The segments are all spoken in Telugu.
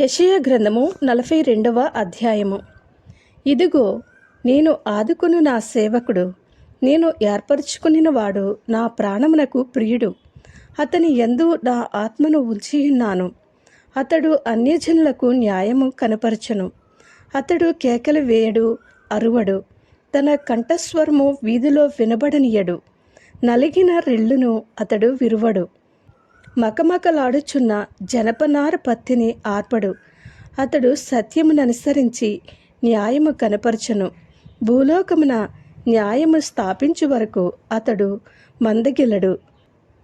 యషయ గ్రంథము నలభై రెండవ అధ్యాయము. ఇదిగో నేను ఆదుకును నా సేవకుడు నేను ఏర్పరచుకునిన వాడు నా ప్రాణమునకు ప్రియుడు. అతని ఎందు నా ఆత్మను ఉంచియున్నాను. అతడు అన్యజనులకు న్యాయము కనపరచను. అతడు కేకలు వేయడు అరువడు. తన కంఠస్వరము వీధిలో వినబడనియడు. నలిగిన రెల్లును అతడు విరువడు. మకమకలాడుచున్న జనపనార పత్తిని ఆర్పడు. అతడు సత్యముననుసరించి న్యాయము కనపరచును. భూలోకమున న్యాయము స్థాపించు వరకు అతడు మందగిలడు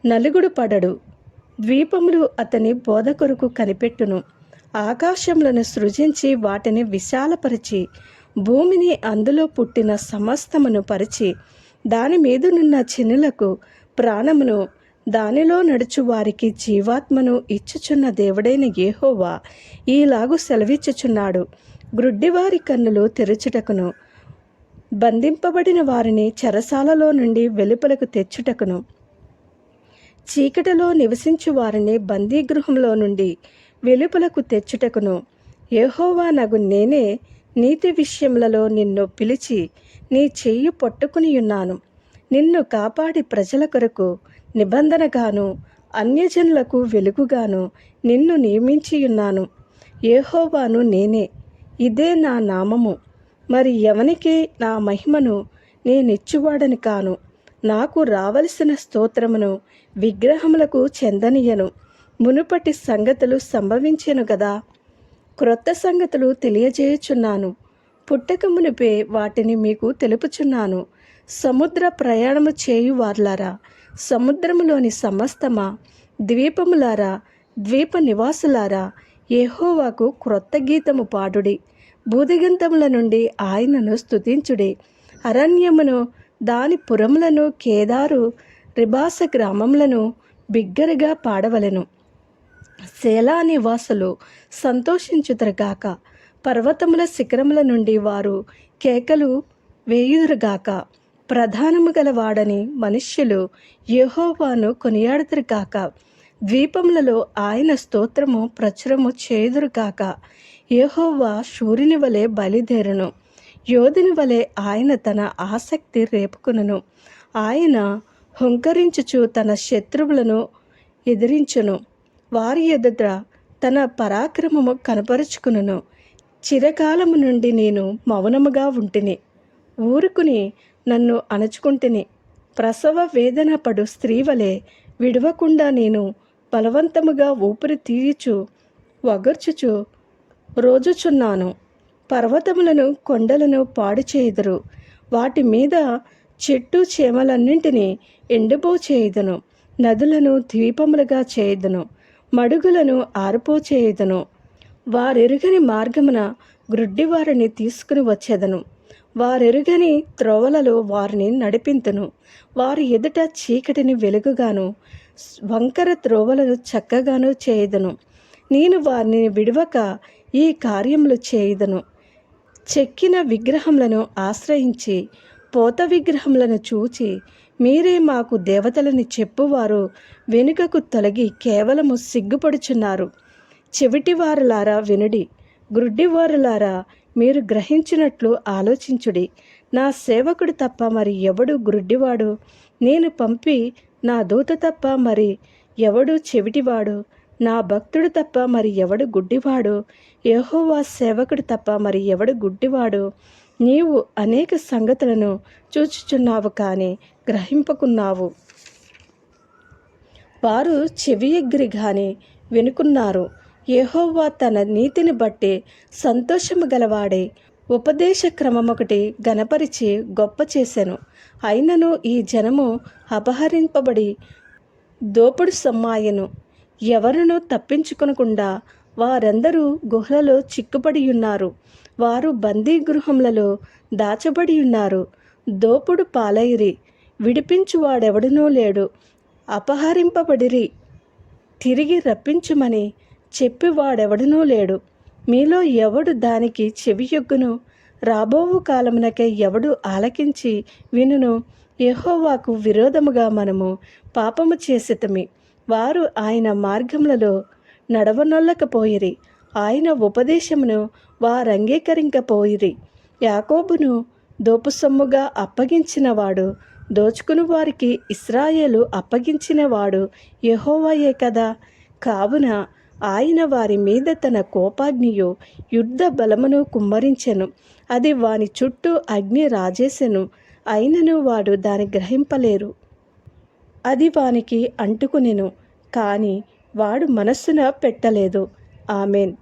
నలుగుడు పడడు. ద్వీపములు అతని బోధ కొరకు కనిపెట్టును. ఆకాశములను సృజించి వాటిని విశాలపరిచి భూమిని అందులో పుట్టిన సమస్తమును పరిచి దాని మీదనున్న చినులకు ప్రాణమును దానిలో నడుచు వారికి జీవాత్మను ఇచ్చుచున్న దేవుడైన యెహోవా ఈలాగు సెలవిచ్చుచున్నాడు. గ్రుడ్డివారి కన్నులు తెరుచుటకును బంధింపబడిన వారిని చెరసాలలో నుండి వెలుపలకు తెచ్చుటకును. చీకటిలో నివసించు వారిని బందీగృహంలో నుండి వెలుపలకు తెచ్చుటకును. ఏహోవా నగు నేనే నీతి విషయములలో నిన్ను పిలిచి నీ చెయ్యి పట్టుకుని ఉన్నాను నిన్ను కాపాడి ప్రజల కొరకు నిబంధనగాను అన్యజనులకు వెలుగుగాను నిన్ను నియమించియున్నాను. ఏహోవాను నేనే. ఇదే నా నామము. మరి ఎవనికి నా మహిమను నేనిచ్చువాడని కాను. నాకు రావలసిన స్తోత్రమును విగ్రహములకు చెందనీయను. మునుపటి సంగతులు సంభవించెను గదా. క్రొత్త సంగతులు తెలియజేయుచున్నాను. పుట్టక మునిపే వాటిని మీకు తెలుపుచున్నాను. సముద్ర ప్రయాణము చేయు వార్లారా సముద్రములోని సమస్తమా ద్వీపములారా ద్వీప నివాసులారా యెహోవాకు క్రొత్త గీతము పాడుడి. భూదిగంతముల నుండి ఆయనను స్తుతించుడి. అరణ్యమును దాని పురములను కేదారు రిబాస గ్రామములను బిగ్గరగా పాడవలెను. శేలా నివాసులు సంతోషించుతరుగాక పర్వతముల శిఖరముల నుండి వారు కేకలు వేయుదురుగాక ప్రధానము గలవాడని మనుష్యులు యెహోవాను కొనియాడుదురుగాక. ద్వీపములలో ఆయన స్తోత్రము ప్రచురము చేదురు కాక యహోవా సూర్యుని వలె బయలుదేరును యోధుని వలె ఆయన తన ఆసక్తి రేపుకును ఆయన హుంకరించుచు తన శత్రువులను ఎదిరించును. వారి ఎదుట తన పరాక్రమము కనపరుచుకును చిరకాలము నుండి నేను మౌనముగా ఉంటిని. ఊరుకుని నన్ను అణచుకుంటుని ప్రసవ వేదన పడు స్త్రీ వలె విడవకుండా నేను బలవంతముగా ఊపిరి తీయుచు వగర్చుచు రోజుచున్నాను. పర్వతములను కొండలను పాడు చేయుదురు. వాటి మీద చెట్టు చేమలన్నింటినీ ఎండిపో చేయుదును నదులను ద్వీపములుగా చేయుదును. మడుగులను ఆరిపో చేయుదును వారెరుగని మార్గమున గ్రుడ్డివారిని తీసుకుని వచ్చేదను. వారెరుగని త్రోవలలో వారిని నడిపింతును. వారి ఎదుట చీకటిని వెలుగుగాను వంకర త్రోవలను చక్కగాను చేయదును. నేను వారిని విడవక ఈ కార్యములు చేయదును. చెక్కిన విగ్రహములను ఆశ్రయించి పోత విగ్రహములను చూచి మీరే మాకు దేవతలని చెప్పువారు వెనుకకు తొలగి కేవలము సిగ్గుపడుచున్నారు. చెవిటివారులారా వినుడి గ్రుడ్డివారులారా మీరు గ్రహించినట్లు ఆలోచించుడి. నా సేవకుడు తప్ప మరి ఎవడు గ్రుడ్డివాడు? నేను పంపి నా దూత తప్ప మరి ఎవడు చెవిటివాడు? నా భక్తుడు తప్ప మరి ఎవడు గుడ్డివాడు? యహోవా సేవకుడు తప్ప మరి ఎవడు గుడ్డివాడు? నీవు అనేక సంగతులను చూచుచున్నావు కానీ గ్రహింపకున్నావు. వారు చెవి ఎగ్గిరి కానీ వినుకున్నారు. యహోవా తన నీతిని బట్టి సంతోషము గలవాడే. ఉపదేశ క్రమం ఒకటి గనపరిచి గొప్ప చేశాను అయినను ఈ జనము అపహరింపబడి దోపుడు సమ్మాయను. ఎవరును తప్పించుకొనకుండా వారందరూ గుహలలో చిక్కుపడి ఉన్నారు వారు బందీ గృహములలో దాచబడి ఉన్నారు దోపుడు పాలైరి. విడిపించువాడెవడనూ లేడు. అపహరింపబడిరి. తిరిగి రప్పించుమని చెప్పివాడెవడునూ లేడు. మీలో ఎవడు దానికి చెవియొగ్గును రాబోవు కాలమునకే ఎవడు ఆలకించి వినును? యహోవాకు విరోధముగా మనము పాపము చేసితమి. వారు ఆయన మార్గములలో నడవనొల్లకపోయిరి. ఆయన ఉపదేశమును వారంగీకరింకపోయిరి. యాకోబును దోపు సొమ్ముగా అప్పగించినవాడు దోచుకుని వారికి ఇస్రాయేలు అప్పగించినవాడు యహోవాయే కదా. కావున ఆయన వారి మీద తన కోపాగ్నియు యుద్ధ బలమును కుమ్మరించెను. అది వాని చుట్టూ అగ్ని రాజేసెను. అయినను వాడు దాని గ్రహింపలేరు. అది వానికి అంటుకునెను. కానీ వాడు మనస్సున పెట్టలేదు. ఆమెన్.